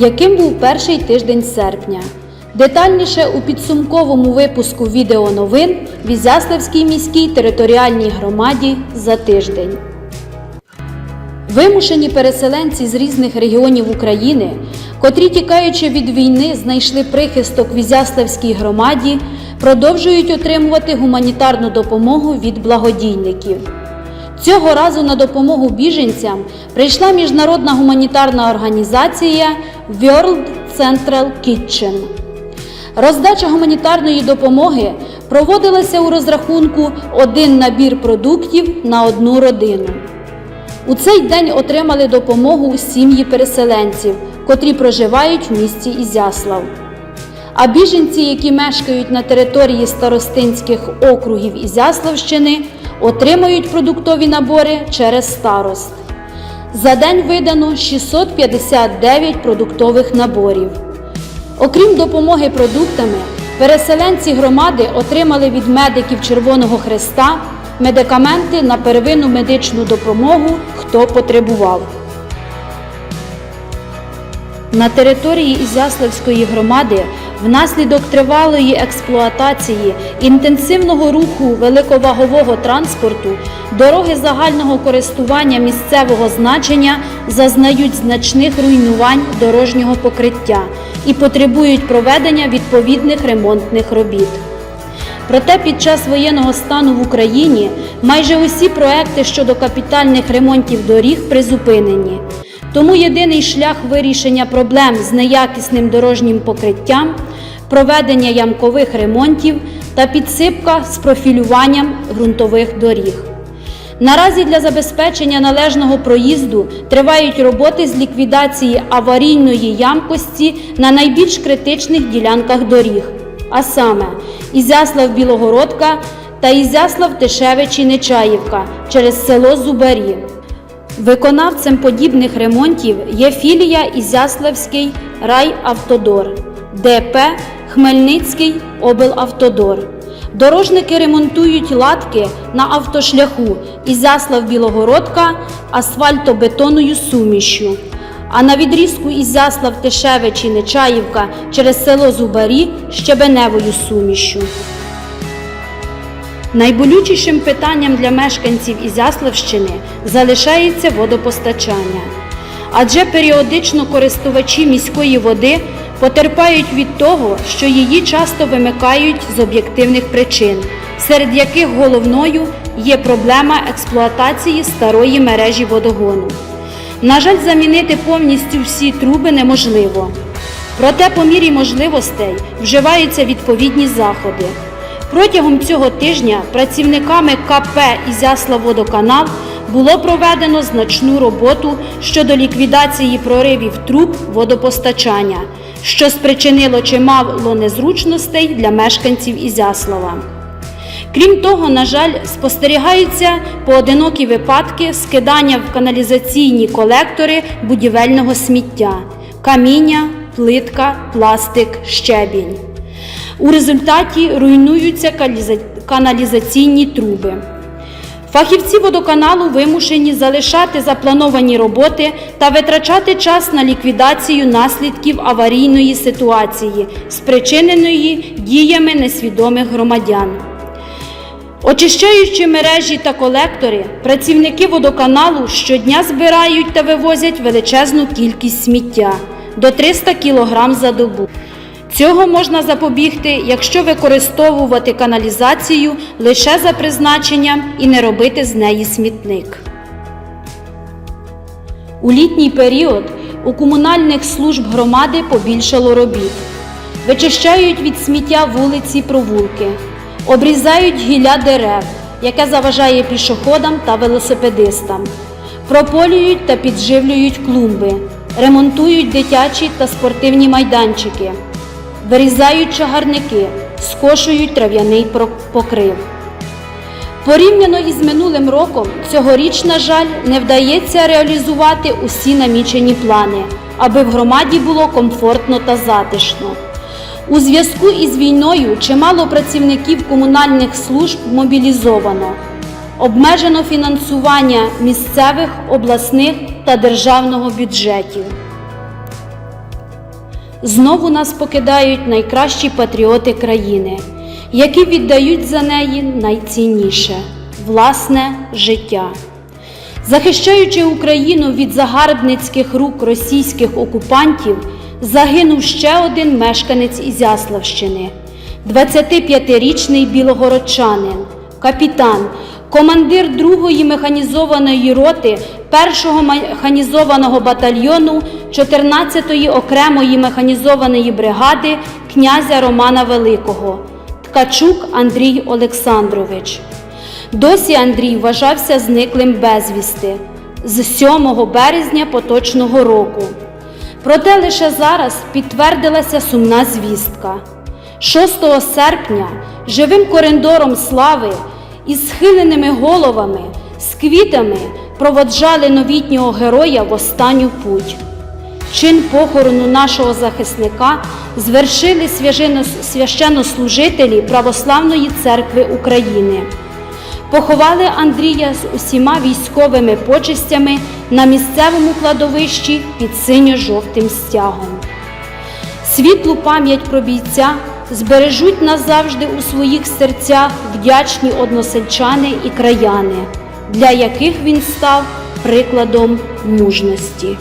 Яким був перший тиждень серпня? Детальніше у підсумковому випуску відеоновин в Ізяславській міській територіальній громаді за тиждень. Вимушені переселенці з різних регіонів України, котрі, тікаючи від війни, знайшли прихисток в Ізяславській громаді, продовжують отримувати гуманітарну допомогу від благодійників. Цього разу на допомогу біженцям прийшла міжнародна гуманітарна організація World Central Kitchen. Роздача гуманітарної допомоги проводилася у розрахунку один набір продуктів на одну родину. У цей день отримали допомогу сім'ї переселенців, котрі проживають в місті Ізяслав. А біженці, які мешкають на території старостинських округів Ізяславщини, отримують продуктові набори через старост. За день видано 659 продуктових наборів. Окрім допомоги продуктами, переселенці громади отримали від медиків Червоного Хреста медикаменти на первинну медичну допомогу, хто потребував. На території Ізяславської громади внаслідок тривалої експлуатації інтенсивного руху великовагового транспорту дороги загального користування місцевого значення зазнають значних руйнувань дорожнього покриття і потребують проведення відповідних ремонтних робіт. Проте під час воєнного стану в Україні майже усі проекти щодо капітальних ремонтів доріг призупинені. Тому єдиний шлях вирішення проблем з неякісним дорожнім покриттям проведення ямкових ремонтів та підсипка з профілюванням ґрунтових доріг. Наразі для забезпечення належного проїзду тривають роботи з ліквідації аварійної ямкості на найбільш критичних ділянках доріг, а саме Ізяслав Білогородка та Ізяслав Тишевичі Нечаївка через село Зубарі. Виконавцем подібних ремонтів є філія Ізяславський райавтодор, ДП Хмельницький облавтодор. Дорожники ремонтують латки на автошляху Ізяслав-Білогородка асфальтобетонною сумішю. А на відрізку Ізяслав Тишевичі Нечаївка через село Зубарі щебеневою сумішю. Найболючішим питанням для мешканців Ізяславщини залишається водопостачання. Адже періодично користувачі міської води потерпають від того, що її часто вимикають з об'єктивних причин, серед яких головною є проблема експлуатації старої мережі водогону. На жаль, замінити повністю всі труби неможливо. Проте по мірі можливостей вживаються відповідні заходи. Протягом цього тижня працівниками КП «Ізяславводоканал» було проведено значну роботу щодо ліквідації проривів труб водопостачання, що спричинило чимало незручностей для мешканців Ізяслава. Крім того, на жаль, спостерігаються поодинокі випадки скидання в каналізаційні колектори будівельного сміття, каміння, плитка, пластик, щебінь. У результаті руйнуються каналізаційні труби. Фахівці водоканалу вимушені залишати заплановані роботи та витрачати час на ліквідацію наслідків аварійної ситуації, спричиненої діями несвідомих громадян. Очищаючи мережі та колектори, працівники водоканалу щодня збирають та вивозять величезну кількість сміття до 300 кг за добу. Цього можна запобігти, якщо використовувати каналізацію лише за призначенням і не робити з неї смітник. У літній період у комунальних служб громади побільшало робіт. Вичищають від сміття вулиці провулки, обрізають гілля дерев, яке заважає пішоходам та велосипедистам, прополюють та підживлюють клумби, ремонтують дитячі та спортивні майданчики, вирізають чагарники, скошують трав'яний покрив. Порівняно із минулим роком, цьогоріч, на жаль, не вдається реалізувати усі намічені плани, аби в громаді було комфортно та затишно. У зв'язку із війною чимало працівників комунальних служб мобілізовано. Обмежено фінансування місцевих, обласних та державного бюджетів. Знову нас покидають найкращі патріоти країни, які віддають за неї найцінніше власне життя. Захищаючи Україну від загарбницьких рук російських окупантів, загинув ще один мешканець Ізяславщини, 25-річний білогородчанин, капітан, командир 2-ї механізованої роти 1-го механізованого батальйону 14-ї окремої механізованої бригади князя Романа Великого, Ткачук Андрій Олександрович. Досі Андрій вважався зниклим безвісти з 7 березня поточного року. Проте лише зараз підтвердилася сумна звістка. 6 серпня живим коридором слави із схиленими головами, з квітами проводжали новітнього героя в останню путь. Чин похорону нашого захисника звершили священнослужителі Православної церкви України. Поховали Андрія з усіма військовими почестями на місцевому кладовищі під синьо-жовтим стягом. Світлу пам'ять про бійця збережуть назавжди у своїх серцях вдячні односельчани і краяни, для яких він став прикладом мужності.